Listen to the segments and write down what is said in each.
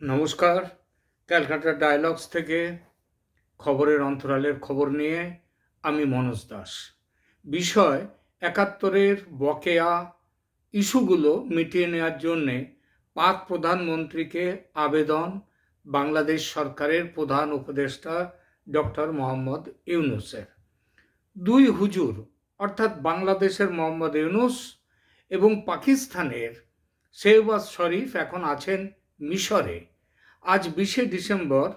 নমস্কার। ক্যালকাটা ডায়ালগস থেকে খবরের অন্তরালের খবর নিয়ে আমি মনোজ দাস। বিষয় একাত্তরের বকেয়া ইস্যুগুলো মিটিয়ে নেওয়ার জন্যে পাক প্রধানমন্ত্রীকে আবেদন বাংলাদেশ সরকারের প্রধান উপদেষ্টা ডক্টর মোহাম্মদ ইউনুসের। দুই হুজুর, অর্থাৎ বাংলাদেশের মোহাম্মদ ইউনুস এবং পাকিস্তানের শেহবাজ শরীফ এখন আছেন মিশরে। আজ বিশে ডিসেম্বর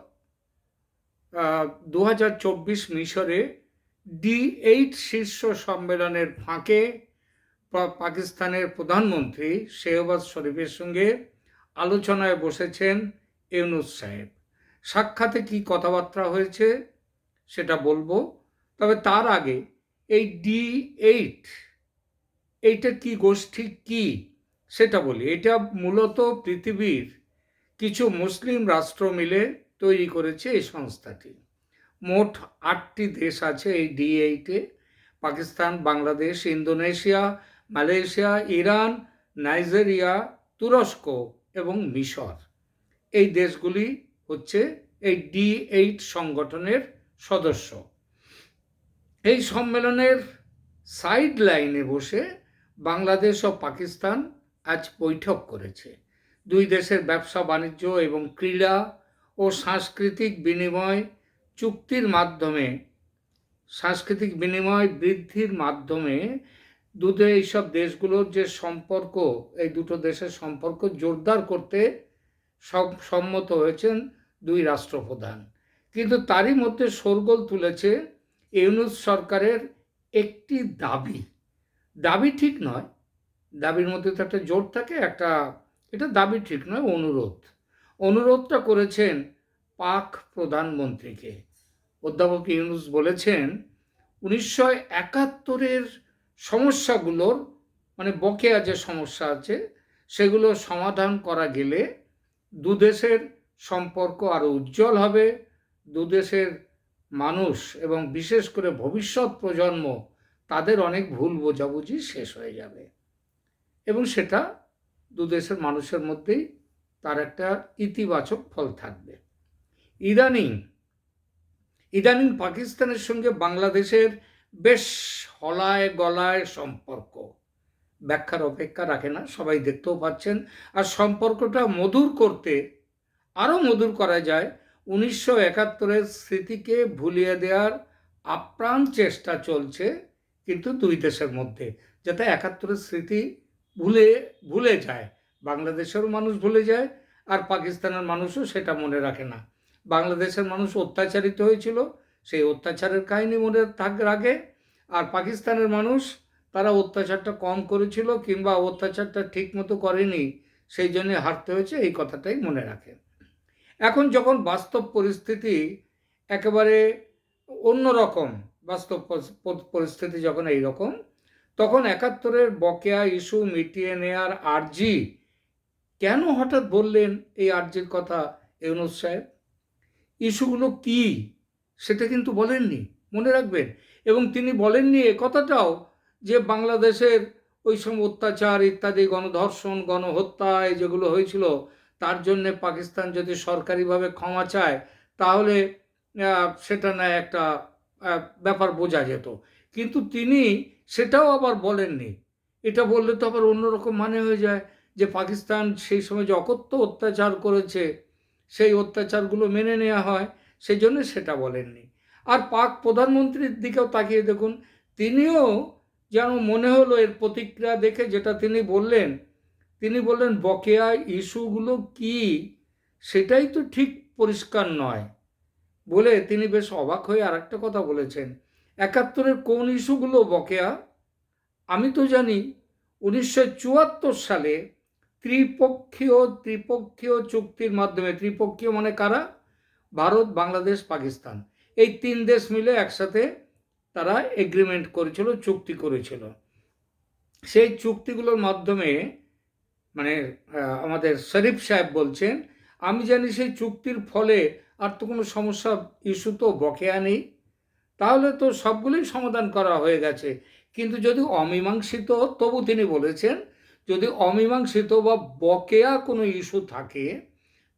দু হাজার চব্বিশ মিশরে ডি এইট শীর্ষ সম্মেলনের ফাঁকে পাকিস্তানের প্রধানমন্ত্রী শেহবাজ শরীফের সঙ্গে আলোচনায় বসেছেন ইউনুস সাহেব। সাক্ষাতে কি কথাবার্তা হয়েছে সেটা বলব, তবে তার আগে এই ডি এইট এইটা কি গোষ্ঠী কি সেটা বলি। এটা মূলত পৃথিবীর কিছু মুসলিম রাষ্ট্র মিলে তৈরি করেছে এই সংস্থাটি। মোট আটটি দেশ আছে এই ডি এইটে। Pakistan, Bangladesh, Indonesia, Malaysia, Iran, Nigeria, তুরস্ক এবং মিশর। এই দেশগুলি হচ্ছে এই ডি এইট সংগঠনের সদস্য। এই সম্মেলনের সাইড লাইনে বসে বাংলাদেশ ও পাকিস্তান আজ বৈঠক করেছে। দুই দেশের ব্যবসা, বাণিজ্য এবং ক্রীড়া ও সাংস্কৃতিক বিনিময় চুক্তির মাধ্যমে, সাংস্কৃতিক বিনিময় বৃদ্ধির মাধ্যমে দুটো এইসব দেশগুলোর যে সম্পর্ক, এই দুটো দেশের সম্পর্ক জোরদার করতে সম্মত হয়েছেন দুই রাষ্ট্রপ্রধান। কিন্তু তারই মধ্যে শোরগোল তুলেছে ইউনুস সরকারের একটি দাবি। দাবি ঠিক নয়। দাবির মধ্যে তো একটা জোর থাকে, একটা এটা দাবি ঠিক নয়, অনুরোধ। অনুরোধটা করেছেন পাক প্রধানমন্ত্রীকে। অধ্যাপক ইউনুস বলেছেন, উনিশশো একাত্তরের সমস্যাগুলোর মানে বকেয়া যে সমস্যা আছে, সেগুলো সমাধান করা গেলে দুদেশের সম্পর্ক আরও উজ্জ্বল হবে। দুদেশের মানুষ এবং বিশেষ করে ভবিষ্যৎ প্রজন্ম, তাদের অনেক ভুল বোঝাবুঝি শেষ হয়ে যাবে। এবং সেটা দুদেশের মানুষের মধ্যেই তার একটা ইতিবাচক ফল থাকবে। ইদানিং ইদানিং পাকিস্তানের সঙ্গে বাংলাদেশের বেশ হলায় গলায় সম্পর্ক। ব্যাখ্যার অপেক্ষা রাখে না, সবাই দেখতেও পাচ্ছেন। আর সম্পর্কটা মধুর করতে, আরও মধুর করা যায়, উনিশশো একাত্তরের স্মৃতিকে ভুলিয়ে দেওয়ার আপ্রাণ চেষ্টা চলছে কিন্তু দুই দেশের মধ্যে, যাতে একাত্তরের স্মৃতি ভুলে ভুলে যায়। বাংলাদেশেরও মানুষ ভুলে যায় আর পাকিস্তানের মানুষও সেটা মনে রাখে না। বাংলাদেশের মানুষ অত্যাচারিত হয়েছিল, সেই অত্যাচারের কাহিনী মনে থাক, রাখে। আর পাকিস্তানের মানুষ, তারা অত্যাচারটা কম করেছিল কিংবা অত্যাচারটা ঠিক মতো করেনি, সেই জন্য হারতে হয়েছে, এই কথাটাই মনে রাখে। এখন যখন বাস্তব পরিস্থিতি একেবারে অন্যরকম, বাস্তব পরিস্থিতি যখন এই রকম তখন একাত্তরের বকেয়া ইস্যু মিটিয়ে নেয়ার আর্জি কেন হঠাৎ বললেন এই আর্জির কথা ইউনুস সাহেব? ইস্যুগুলো কি? সেটা কিন্তু বলেননি, মনে রাখবেন। এবং তিনি বলেননি এ কথাটাও যে বাংলাদেশের ওই সব অত্যাচার ইত্যাদি, গণধর্ষণ, গণহত্যা যেগুলো হয়েছিল, তার জন্যে পাকিস্তান যদি সরকারিভাবে ক্ষমা চায়, তাহলে সেটা না একটা ব্যাপার বোঝা যেত। কিন্তু তিনি সেটাও আবার বলেননি। এটা বললে তো আবার অন্যরকম মানে হয়ে যায় যে পাকিস্তান সেই সময় যে অকথ্য অত্যাচার করেছে, সেই অত্যাচারগুলো মেনে নেওয়া হয় সেই জন্য সেটা বলেননি। আর পাক প্রধানমন্ত্রীর দিকেও তাকিয়ে দেখুন, তিনিও যেন মনে হলো এর প্রতিক্রিয়া দেখে যেটা তিনি বললেন তিনি বললেন, বকেয়া ইস্যুগুলো কি? সেটাই তো ঠিক পরিষ্কার নয়। বলে তিনি বেশ অবাক হয়ে আর একটা কথা বলেছেন। একাত্তরের কোন ইস্যুগুলো বকেয়া? আমি তো জানি উনিশশো চুয়াত্তর সালে ত্রিপক্ষীয় ত্রিপক্ষীয় চুক্তির মাধ্যমে, ত্রিপক্ষীয় মানে কারা? ভারত, বাংলাদেশ, পাকিস্তান। এই তিন দেশ মিলে একসাথে তারা এগ্রিমেন্ট করেছিল, চুক্তি করেছিল। সেই চুক্তিগুলোর মাধ্যমে মানে আমাদের শরীফ সাহেব বলছেন, আমি জানি সেই চুক্তির ফলে আর তো কোনো সমস্যা, ইস্যু তো বকেয়া নেই। তাহলে তো সবগুলোই সমাধান করা হয়ে গেছে। কিন্তু যদি অমীমাংসিত, তবু তিনি বলেছেন, যদি অমীমাংসিত বা বকেয়া কোনো ইস্যু থাকে,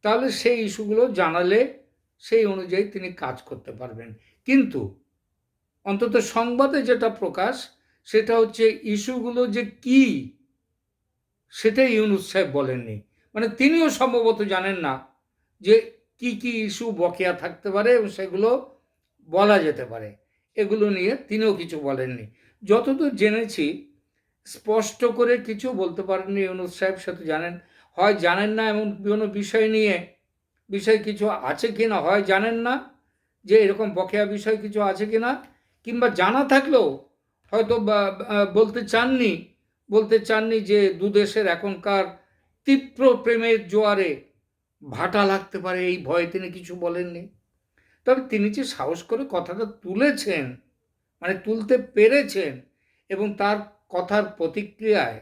তাহলে সেই ইস্যুগুলো জানালে সেই অনুযায়ী তিনি কাজ করতে পারবেন। কিন্তু অন্তত সংবাদে যেটা প্রকাশ, সেটা হচ্ছে ইস্যুগুলো যে কি সেটাই ইউনুস সাহেব বলেননি। মানে তিনিও সম্ভবত জানেন না যে কি কি ইস্যু বকেয়া থাকতে পারে এবং সেগুলো বলা যেতে পারে। এগুলো নিয়ে তিনিও কিছু বলেননি। যতদূর জেনেছি, স্পষ্ট করে কিছু বলতে পারেননি ইউনুস সাহেব, সে তো জানেন। হয় জানেন না এমন কোনো বিষয় নিয়ে, বিষয় কিছু আছে কি না? হয় জানেন না যে এরকম বকেয়া বিষয় কিছু আছে কি না? কিংবা জানা থাকলেও হয়তো বলতে চাননি বলতে চাননি যে দু দেশের এখনকার তীব্র প্রেমের জোয়ারে ভাটা লাগতে পারে, এই ভয়ে তিনি কিছু বলেননি। তবে তিনি যে সাহস করে কথাটা তুলেছেন মানে তুলতে পেরেছেন এবং তার কথার প্রতিক্রিয়ায়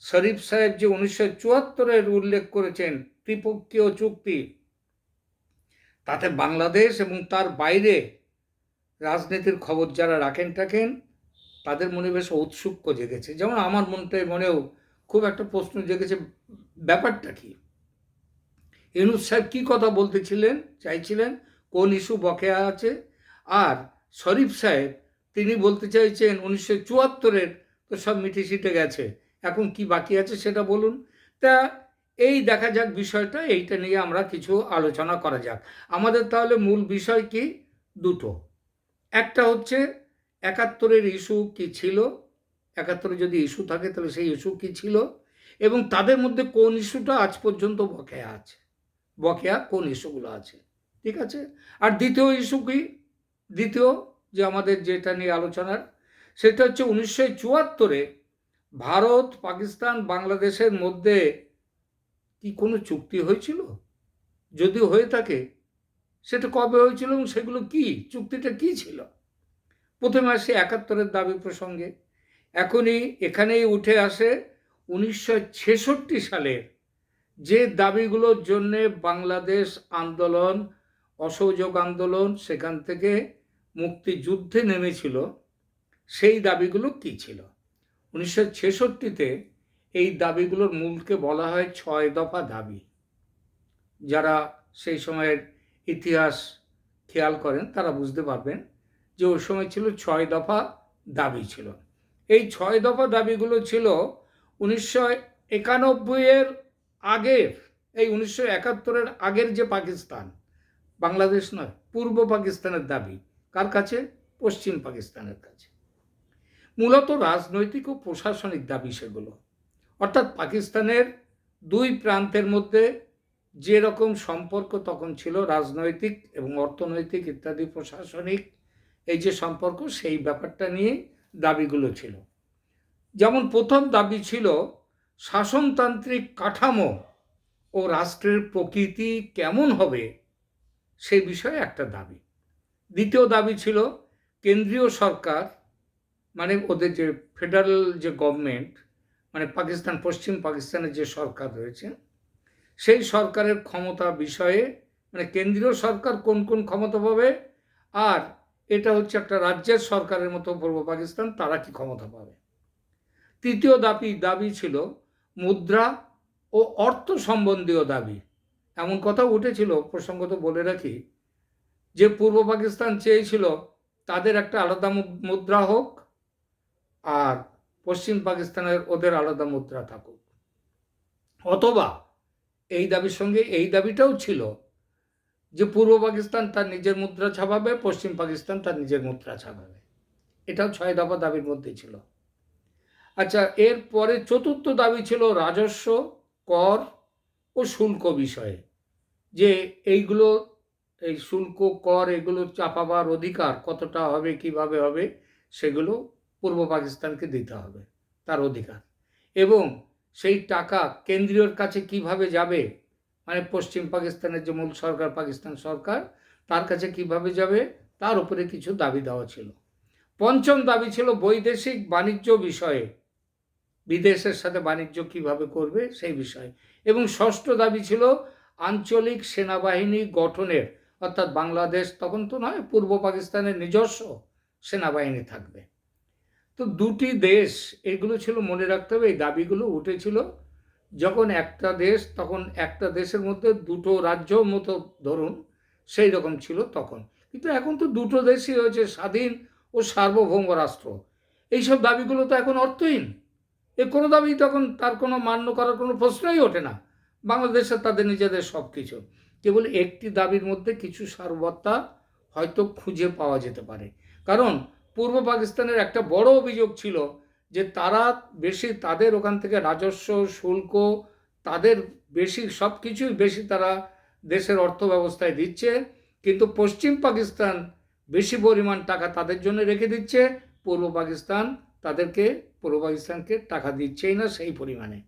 শরীফ সাহেব যে উনিশশো চুয়াত্তরের উল্লেখ করেছেন ত্রিপক্ষীয় চুক্তি, তাতে বাংলাদেশ এবং তার বাইরে রাজনীতির খবর যারা রাখেন টাকেন তাদের মনে বেশ ঔৎসুক্য জেগেছে। যেমন আমার মনটাই মনেও খুব একটা প্রশ্ন জেগেছে, ব্যাপারটা কি? ইউনুস সাহেব কী কথা বলতেছিলেন চাইছিলেন? কোন ইস্যু বকেয়া আছে? আর শরীফ সাহেব, তিনি বলতে চাইছেন উনিশশো চুয়াত্তরের তো সব মিটে ছিটে গেছে, এখন কি বাকি আছে সেটা বলুন। তা এই দেখা যাক বিষয়টা, এইটা নিয়ে আমরা কিছু আলোচনা করা যাক। আমাদের তাহলে মূল বিষয় কি? দুটো। একটা হচ্ছে একাত্তরের ইস্যু কি ছিল? একাত্তরে যদি ইস্যু থাকে তাহলে সেই ইস্যু কি ছিল? এবং তাদের মধ্যে কোন ইস্যুটা আজ পর্যন্ত বকেয়া আছে? বকেয়া কোন ইস্যুগুলো আছে? ঠিক আছে? আর দ্বিতীয় ইস্যু কি? দ্বিতীয় যে আমাদের যেটা নিয়ে আলোচনার, সেটা হচ্ছে উনিশশো চুয়াত্তরে ভারত, পাকিস্তান, বাংলাদেশের মধ্যে কি কোনো চুক্তি হয়েছিল? যদি হয়ে থাকে, সেটা কবে হয়েছিল এবং সেগুলো কি? চুক্তিটা কি ছিল? প্রথমে আসে একাত্তরের দাবি প্রসঙ্গে। এখনই এখানেই উঠে আসে উনিশশো ছেষট্টি সালের যে দাবিগুলোর জন্যে বাংলাদেশ আন্দোলন অসহযোগ আন্দোলন, সেখান থেকে মুক্তিযুদ্ধে নেমেছিল। সেই দাবিগুলো কি ছিল? উনিশশো ছেষট্টিতে এই দাবিগুলোর মূলকে বলা হয় ছয় দফা দাবি। যারা সেই সময়ের ইতিহাস খেয়াল করেন, তারা বুঝতে পারবেন যে ওই সময় ছিল ছয় দফা দাবি ছিল। এই ছয় দফা দাবিগুলো ছিল উনিশশো একানব্বইয়ের আগের, এই উনিশশো একাত্তরের আগের যে পাকিস্তান বাংলাদেশ নয়, পূর্ব পাকিস্তানের দাবি। কার কাছে? পশ্চিম পাকিস্তানের কাছে। মূলত রাজনৈতিক ও প্রশাসনিক দাবি সেগুলো। অর্থাৎ পাকিস্তানের দুই প্রান্তের মধ্যে যে রকম সম্পর্ক তখন ছিল রাজনৈতিক এবং অর্থনৈতিক ইত্যাদি প্রশাসনিক, এই যে সম্পর্ক, সেই ব্যাপারটা নিয়ে দাবিগুলো ছিল। যেমন প্রথম দাবি ছিল শাসনতান্ত্রিক কাঠামো ও রাষ্ট্রের প্রকৃতি কেমন হবে সেই বিষয়ে একটা দাবি। দ্বিতীয় দাবি ছিল, কেন্দ্রীয় সরকার মানে ওদের যে ফেডারেল যে গভর্নমেন্ট মানে পাকিস্তান, পশ্চিম পাকিস্তানের যে সরকার রয়েছে, সেই সরকারের ক্ষমতা বিষয়ে মানে কেন্দ্রীয় সরকার কোন কোন ক্ষমতা পাবে, আর এটা হচ্ছে একটা রাজ্যের সরকারের মতো পূর্ব পাকিস্তান, তারা কি ক্ষমতা পাবে? তৃতীয় দাবি দাবি ছিল মুদ্রা ও অর্থ সম্বন্ধীয় দাবি। এমন কথা উঠেছিল, প্রসঙ্গত বলে রাখি, যে পূর্ব পাকিস্তান চেয়েছিল তাদের একটা আলাদা মুদ্রা হোক আর পশ্চিম পাকিস্তানের ওদের আলাদা মুদ্রা থাকুক। অথবা এই দাবির সঙ্গে এই দাবিটাও ছিল যে পূর্ব পাকিস্তান তার নিজের মুদ্রা ছাপাবে, পশ্চিম পাকিস্তান তার নিজের মুদ্রা ছাপাবে। এটাও ছয় দফা দাবির মধ্যে ছিল। আচ্ছা এর পরে চতুর্থ দাবি ছিল রাজস্ব, কর ও শুল্ক বিষয়ে। যে এইগুলো, এই শুল্ক, কর এগুলো চাপাবার অধিকার কতটা হবে, কীভাবে হবে, সেগুলো পূর্ব পাকিস্তানকে দিতে হবে, তার অধিকার। এবং সেই টাকা কেন্দ্রীয়র কাছে কীভাবে যাবে মানে পশ্চিম পাকিস্তানের যে মূল সরকার, পাকিস্তান সরকার, তার কাছে কীভাবে যাবে, তার উপরে কিছু দাবি দেওয়া ছিল। পঞ্চম দাবি ছিল বৈদেশিক বাণিজ্য বিষয়ে, বিদেশের সাথে বাণিজ্য কীভাবে করবে, সেই বিষয়ে। এবং ষষ্ঠ দাবি ছিল আঞ্চলিক সেনাবাহিনী গঠনের, অর্থাৎ বাংলাদেশ তখন তো নয়, পূর্ব পাকিস্তানের নিজস্ব সেনাবাহিনী থাকবে। তো দুটি দেশ, এগুলো ছিল মনে রাখতে হবে, এই দাবিগুলো উঠেছিল, যখন একটা দেশ, তখন একটা দেশের মধ্যে দুটো রাজ্য মতো ধরুন, সেই রকম ছিল তখন। কিন্তু এখন তো দুটো দেশই হয়েছে স্বাধীন ও সার্বভৌম রাষ্ট্র। এইসব দাবিগুলো তো এখন অর্থহীন। এ কোনো দাবি তখন তার কোনো মান্য করার কোনো প্রশ্নই ওঠে না। বাংলাদেশের তাদের নিজেদের সব কিছু কেবল একটি দাবির মধ্যে কিছু সারবত্তা হয়তো খুঁজে পাওয়া যেতে পারে। কারণ পূর্ব পাকিস্তানের একটা বড় অভিযোগ ছিল যে তারা বেশি তাদের ওখান থেকে রাজস্ব, শুল্ক, তাদের বেশি সব কিছুই বেশি তারা দেশের অর্থ ব্যবস্থায় দিচ্ছে। কিন্তু পশ্চিম পাকিস্তান বেশি পরিমাণ টাকা তাদের জন্য রেখে দিচ্ছে। পূর্ব পাকিস্তান তাদেরকে, পূর্ব পাকিস্তানকে টাকা দিচ্ছেই না সেই পরিমাণে।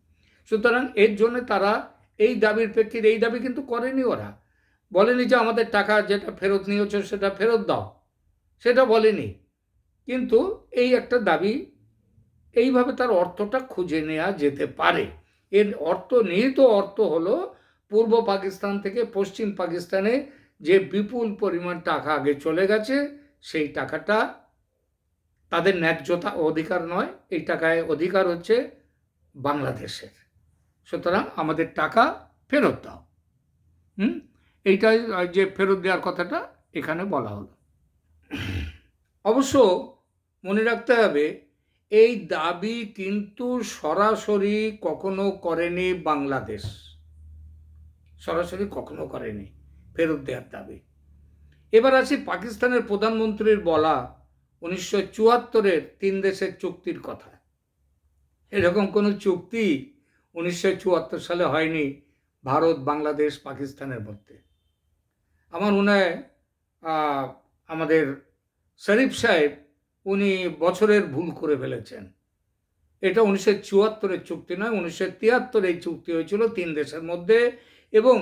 সুতরাং এর জন্য তারা এই দাবির প্রেক্ষিতে, এই দাবি কিন্তু করেনি ওরা। বলেনি যে আমাদের টাকা যেটা ফেরত নিয়েছ সেটা ফেরত দাও। সেটা বলেনি। কিন্তু এই একটা দাবি, এইভাবে তার অর্থটা খুঁজে নেওয়া যেতে পারে। এর অর্থ, নিহিত অর্থ হলো, পূর্ব পাকিস্তান থেকে পশ্চিম পাকিস্তানে যে বিপুল পরিমাণ টাকা আগে চলে গেছে, সেই টাকাটা তাদের ন্যায্যতা অধিকার নয়, এই টাকায় অধিকার হচ্ছে বাংলাদেশের। সুতরাং আমাদের টাকা ফেরত দাও। হুম? এইটাই যে ফেরত দেওয়ার কথাটা এখানে বলা হলো। অবশ্য মনে রাখতে হবে, এই দাবি কিন্তু সরাসরি কখনো করেনি বাংলাদেশ। সরাসরি কখনো করেনি ফেরত দেওয়ার দাবি। এবার আসি পাকিস্তানের প্রধানমন্ত্রীর বলা উনিশশো চুয়াত্তরের তিন দেশের চুক্তির কথা। এরকম কোনো চুক্তি উনিশশো চুয়াত্তর সালে হয়নি ভারত, বাংলাদেশ, পাকিস্তানের মধ্যে। আমার মনে হয় আমাদের শরীফ সাহেব উনি বছরের ভুল করে ফেলেছেন। এটা উনিশশো চুয়াত্তরের চুক্তি নয়, উনিশশো তিয়াত্তরে এই চুক্তি হয়েছিল তিন দেশের মধ্যে এবং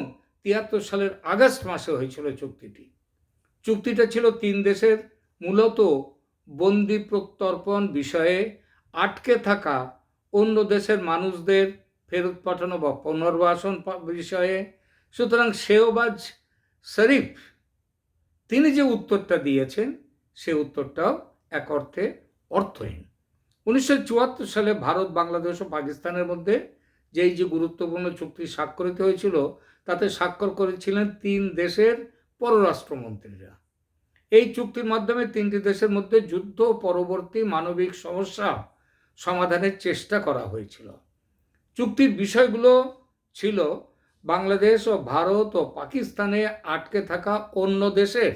তিয়াত্তর সালের আগস্ট মাসে হয়েছিল চুক্তিটি। চুক্তিটা ছিল তিন দেশের, মূলত বন্দি প্রত্যর্পণ বিষয়ে আটকে থাকা অন্য দেশের মানুষদের ফেরত পাঠানো বা পুনর্বাসন বিষয়ে। সুতরাং শেওবাজ শরীফ, তিনি যে উত্তরটা দিয়েছেন, সে উত্তরটাও এক অর্থে অর্থহীন। উনিশশো চুয়াত্তর সালে ভারত, বাংলাদেশ ও পাকিস্তানের মধ্যে যেই যে গুরুত্বপূর্ণ চুক্তি স্বাক্ষরিত হয়েছিল, তাতে স্বাক্ষর করেছিলেন তিন দেশের পররাষ্ট্রমন্ত্রীরা। এই চুক্তির মাধ্যমে তিনটি দেশের মধ্যে যুদ্ধ পরবর্তী মানবিক সমস্যা সমাধানের চেষ্টা করা হয়েছিল। চুক্তির বিষয়গুলো ছিল বাংলাদেশ ও ভারত ও পাকিস্তানে আটকে থাকা অন্য দেশের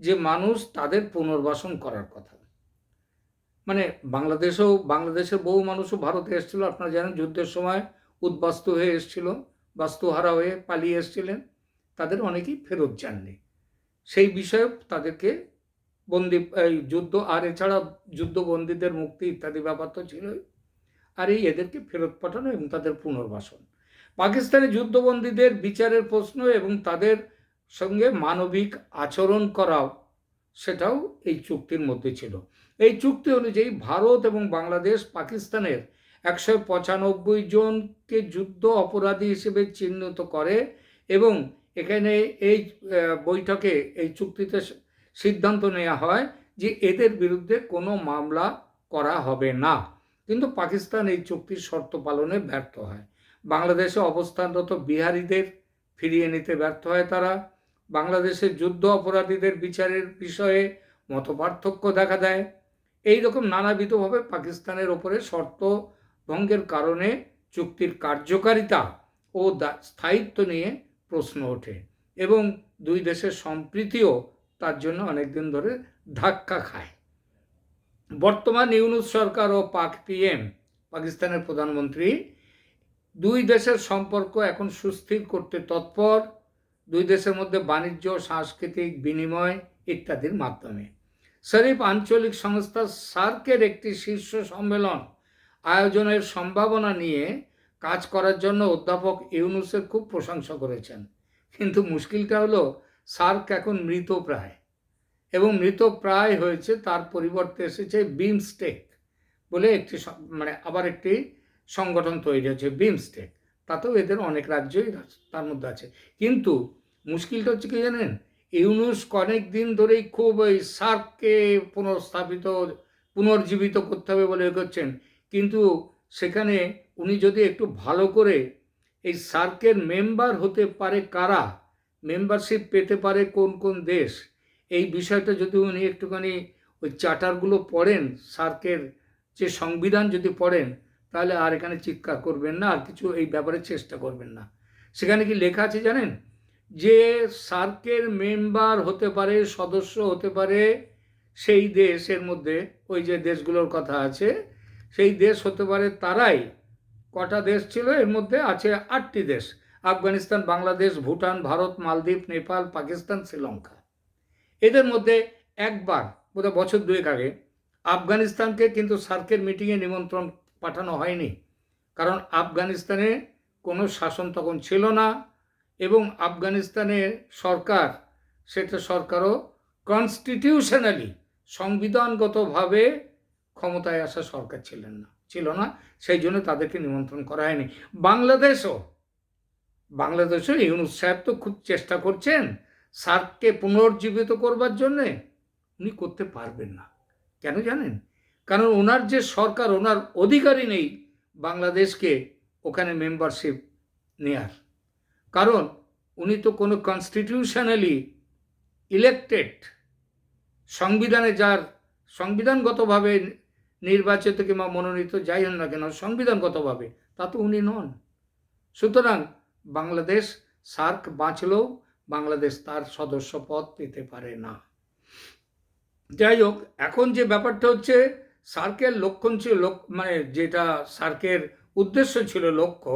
যে মানুষ তাদের পুনর্বাসন করার কথা। মানে বাংলাদেশেও, বাংলাদেশের বহু মানুষও ভারতে এসেছিল, আপনারা জানেন যুদ্ধের সময় উদ্বাস্তু হয়ে এসেছিল, বাস্তুহারা হয়ে পালিয়ে এসেছিলেন, তাদের অনেকেই ফেরত যাননি। সেই বিষয়ে তাদেরকে বন্দি যুদ্ধ, আর এছাড়া যুদ্ধবন্দীদের মুক্তি ইত্যাদি ব্যাপার তো ছিলই। আর এই এদেরকে ফেরত পাঠানো এবং তাদের পুনর্বাসন। পাকিস্তানি যুদ্ধবন্দীদের বিচারের প্রশ্ন এবং তাদের সঙ্গে মানবিক আচরণ করাও, সেটাও এই চুক্তির মধ্যে ছিল। এই চুক্তি অনুযায়ী ভারত এবং বাংলাদেশ পাকিস্তানের একশো পঁচানব্বই জনকে যুদ্ধ অপরাধী হিসেবে চিহ্নিত করে এবং এখানে এই বৈঠকে এই চুক্তিতে সিদ্ধান্ত নেওয়া হয় যে এদের বিরুদ্ধে কোনো মামলা করা হবে না। কিন্তু পাকিস্তান এই চুক্তির শর্ত পালনে ব্যর্থ হয়। বাংলাদেশে অবস্থানরত বিহারীদের ফিরিয়ে নিতে ব্যর্থ হয় তারা। বাংলাদেশের যুদ্ধ অপরাধীদের বিচারের বিষয়ে মতপার্থক্য দেখা দেয়। এই রকম নানাবিধভাবে পাকিস্তানের ওপরে শর্ত ভঙ্গের কারণে চুক্তির কার্যকারিতা ও স্থায়িত্ব নিয়ে প্রশ্ন ওঠে এবং দুই দেশের সম্প্রীতিও তার জন্য অনেকদিন ধরে ধাক্কা খায়। বর্তমান ইউনুস সরকার ও পাক পিএম, পাকিস্তানের প্রধানমন্ত্রী, দুই দেশের সম্পর্ক এখন সুস্থির করতে তৎপর। দুই দেশের মধ্যে বাণিজ্য, সাংস্কৃতিক বিনিময় ইত্যাদির মাধ্যমে। শরীফ আঞ্চলিক সংস্থা সার্কের একটি শীর্ষ সম্মেলন আয়োজনের সম্ভাবনা নিয়ে কাজ করার জন্য অধ্যাপক ইউনুসের খুব প্রশংসা করেছেন। কিন্তু মুশকিলটা হলো, সার্ক এখন মৃত প্রায়। এবং মৃত প্রায় হয়েছে, তার পরিবর্তে এসেছে বিমস্টেক বলে একটি মানে আবার একটি সংগঠন তৈরি হয়েছে, বিমস্টেক। তাতেও এদের অনেক রাজ্যই তার মধ্যে আছে। কিন্তু মুশকিলটা হচ্ছে কি জানেন? ইউনুস অনেক দিন ধরেই খুব ওই সার্ককে পুনর্স্থাপিত পুনর্জীবিত করতে হবে বলে করছেন। কিন্তু সেখানে উনি যদি একটু ভালো করে এই সার্কের মেম্বার হতে পারে কারা? মেম্বারশিপ পেতে পারে কোন কোন দেশ? এই বিষয়টা যদি উনি একটুখানি ওই চার্টারগুলো পড়েন, সার্কের যে সংবিধান যদি পড়েন, তাহলে আর এখানে চিৎকার করবেন না, আর কিছু এই ব্যাপারে চেষ্টা করবেন না। সেখানে কি লেখা আছে জানেন? যে সার্কের মেম্বার হতে পারে, সদস্য হতে পারে, সেই দেশের মধ্যে, ওই যে দেশগুলোর কথা আছে, সেই দেশ হতে পারে তারাই। কটা দেশ ছিল? এর মধ্যে আছে আটটি দেশ। আফগানিস্তান, বাংলাদেশ, ভুটান, ভারত, মালদ্বীপ, নেপাল, পাকিস্তান, শ্রীলঙ্কা। এদের মধ্যে একবার, বোধহয় বছর দুয়েক আগে, আফগানিস্তানকে কিন্তু সার্কের মিটিংয়ে নিমন্ত্রণ পাঠানো হয়নি। কারণ আফগানিস্তানে কোনো শাসন তখন ছিল না এবং আফগানিস্তানের সরকার, সেটা সরকারও কনস্টিটিউশনালি সংবিধানগতভাবে ক্ষমতায় আসা সরকার ছিলেন না, ছিল না, সেই জন্য তাদেরকে নিমন্ত্রণ করা হয়নি। বাংলাদেশও বাংলাদেশও ইউনুস সাহেব তো খুব চেষ্টা করছেন সার্ককে পুনর্জীবিত করবার জন্যে উনি করতে পারবেন না। কেন জানেন? কারণ ওনার যে সরকার, ওনার অধিকারই নেই বাংলাদেশকে ওখানে মেম্বারশিপ নেয়ার। কারণ উনি তো কোনো কনস্টিটিউশনালি ইলেক্টেড সংবিধানে যার সংবিধানগতভাবে নির্বাচিত কিংবা মনোনীত যাই হন না কেন, সংবিধানগতভাবে, তা তো উনি নন। সুতরাং বাংলাদেশ সার্ক বাঁচলেও বাংলাদেশ তার সদস্য পদ পেতে পারে না। যাই হোক, এখন যে ব্যাপারটা হচ্ছে, সার্কের লক্ষণ ছিল মানে যেটা সার্কের উদ্দেশ্য ছিল লক্ষ্য,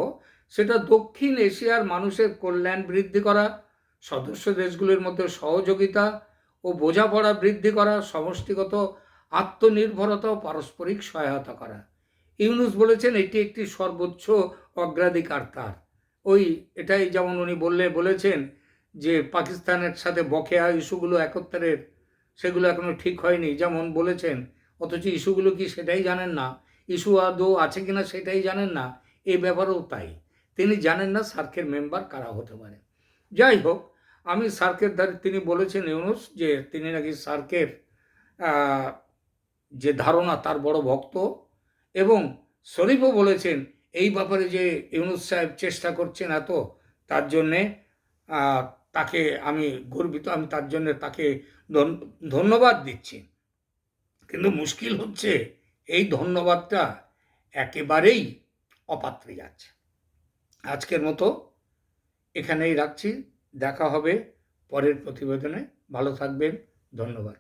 সেটা দক্ষিণ এশিয়ার মানুষের কল্যাণ বৃদ্ধি করা, সদস্য দেশগুলির মধ্যে সহযোগিতা ও বোঝাপড়া বৃদ্ধি করা, সমষ্টিগত আত্মনির্ভরতা ও পারস্পরিক সহায়তা করা। ইউনুস বলেছেন, এটি একটি সর্বোচ্চ অগ্রাধিকার তার। ওই এটাই যেমন উনি বললে, বলেছেন যে পাকিস্তানের সাথে বকেয়া ইস্যুগুলো একত্রের, সেগুলো এখনও ঠিক হয়নি। যেমন বলেছেন, অথচ ইস্যুগুলো কি সেটাই জানেন না? ইস্যু আদৌ আছে কি না সেটাই জানেন না? এই ব্যাপারেও তাই। তিনি জানেন না সার্কের মেম্বার কারা হতে পারে। যাই হোক, আমি সার্কের দ্বারা তিনি বলেছেন ইউনুস যে তিনি নাকি সার্কের যে ধারণা তার বড় ভক্ত এবং শরীফও বলেছেন, এই ব্যাপারে যে ইউনুস সাহেব চেষ্টা করছেন এত, তার জন্যে তাকে আমি গর্বিত, আমি তার জন্য তাকে ধন- ধন্যবাদ দিচ্ছি। কিন্তু মুশকিল হচ্ছে এই ধন্যবাদটা একেবারেই অপাত্রে যাচ্ছে। আজকের মতো এখানেই রাখছি। দেখা হবে পরের প্রতিবেদনে। ভালো থাকবেন। ধন্যবাদ।